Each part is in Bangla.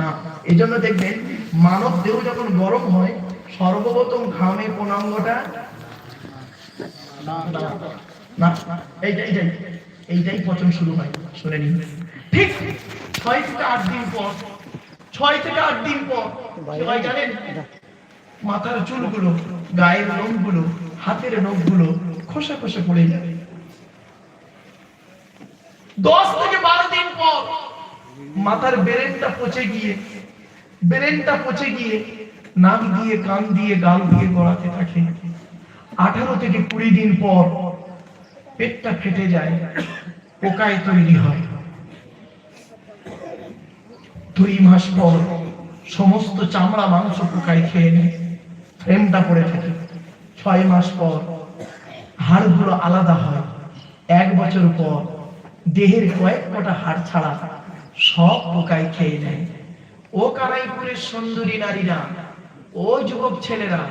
না। এই জন্য দেখবেন, মানব দেহ যখন গরম হয়, সর্বপ্রথম ঘামে কোন না এইটাই এইটাই পচন শুরু হয়, শুনে নিন। ঠিক ছয় থেকে আট দিন পর, ছয় থেকে আট দিন পর হয় জানেন, মাথার চুলগুলো, গায়ের লোমগুলো হাতের নখগুলো খোসা খোসা পড়ে যাবে দশ থেকে বারো দিন পর মাথার বেরেনটা পচে গিয়ে, বেরেনটা পচে গিয়ে, নাক দিয়ে, কান দিয়ে, গাল দিয়ে গড়াতে থাকে। আঠারো থেকে কুড়ি দিন পর পেটটা ফেটে যায়, পোকায় তৈরি হয়। দুই মাস পর সমস্ত চামড়া, মাংস পোকায় খেয়ে নেয় ফ্রেমটা পড়ে থাকে। ছয় মাস পর হাড়গুলো আলাদা হয়। এক বছর পর দেহের কয়েক কটা হাড় ছাড়া সব পোকায় খেয়ে নেয়। ও কানাইপুরের সুন্দরী নারীরা, ও যুবক ছেলেরা,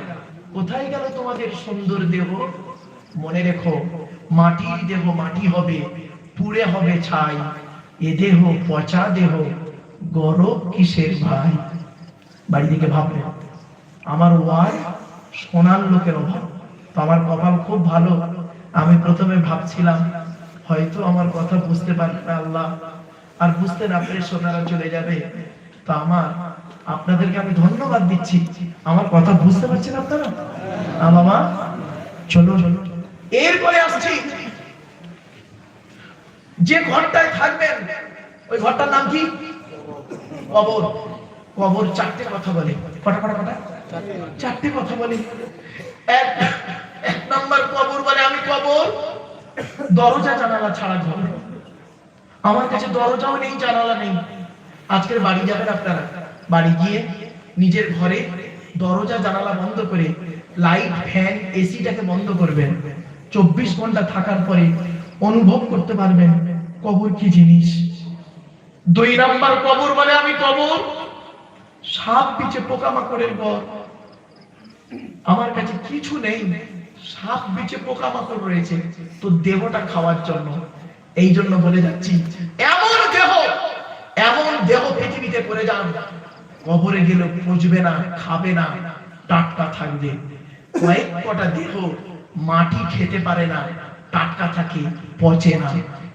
কোথায় গেল তোমাদের সুন্দর দেহ? মনে রেখো, মাটির দেহ মাটি হবে, পুড়ে হবে ছাই। এ দেহ পচা দেহ, গরব কিসের ভাই? বাড়ি থেকে ভাববে আমার ওয়ার সোনার লোকের অভাব। তো আমার কপাল খুব ভালো। আমি প্রথমে ভাবছিলাম, হয়তো আমার কথা বুঝতে পারবে না আল্লাহ। আর বুঝতে না পেরে সোনারা চলে যাবে। তো আমার, আপনাদেরকে আমি ধন্যবাদ দিচ্ছি। আমার কথা বুঝতে পারছেন আপনারা? বাবা চলো চলো এরপরে আসছি। যে ঘরটায় থাকবেন, ওই ঘরটার নাম কি? কবর। কবর চারটে কথা বলে। কটা কটা কটা? চারটে কথা বলে। এক এক নাম্বার কবর বলে আমি কবর। দরজা জানালা ছাড়া ঘর। আমার কাছে দরজাও নেই, জানালা নেই। আজকের বাড়ি যাবেন আপনারা। বাড়ি গিয়ে নিজের ঘরে দরজা, জানালা বন্ধ করে লাইট, ফ্যান, এসিটাকে বন্ধ করবেন। চব্বিশ ঘণ্টা থাকার পরে অনুভব করতে পারবেন কবর কি জিনিস। দুই নাম্বার কবর বলে আমি কবর। সাপ বিচে পোকামাকড়ের ঘর। আমার কাছে কিছু নেই। সাপ বিচে পোকামাকড় রয়েছে। তো দেহটা খাওয়ার জন্য। এই জন্য বলে যাচ্ছি এমন দেহ এমন দেহ পৃথিবীতে করে যান কবরে গেলে পচবে না খাবে না টাটকা থাকবে। কয়েক কটা দেহ মাটি খেতে পারে না টাটকা থাকে পচে না।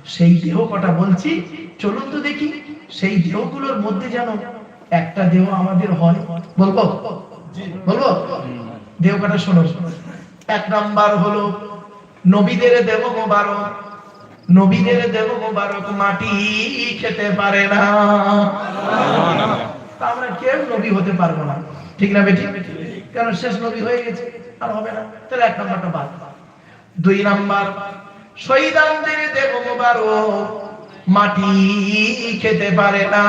সেই দেহ কটা বলছি চলুন তো দেখি সেই দেহগুলোর মধ্যে যেন একটা দেহ আমাদের হয়। বলব? বলব? দেহ কটা শোনো। এক নাম্বার হলো নবীদের দেহ মোবারক। নবীদের দেহ মোবারক মাটি খেতে পারে না। আমরা কেউ নবী হতে পারব না। ঠিক না বেটি? কারণ শেষ নবী হয়ে গেছে, আর হবে না। তাহলে এক নাম্বারটা বাদ। দুই নাম্বার শহীদানদের দেব মোবারক মাটি খেতে পারে না।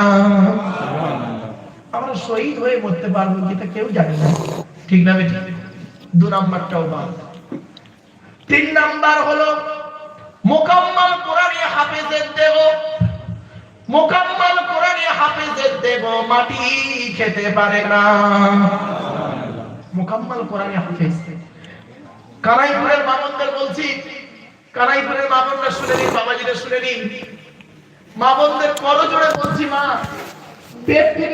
আমরা শহীদ হয়ে মরতে পারব যেটা কেউ জানে না। ঠিক না বেটি? দু নাম্বারটাও বাদ। তিন নাম্বার হলো মোকাম্মাল কোরআনে হাফেজের দেব মোকাম্মাল কোরআনে হাফেজের দেব মাটি খেতে পারে না। মোকাম্মাল কোরআনে হাফেজ। কানাইপুরের মামনদের বলছি, কানাইপুরের মামনরা শুনে নিন, বাবাজিরা শুনে নিন। মামনদের করজোড়ে বলছি, মা, পেট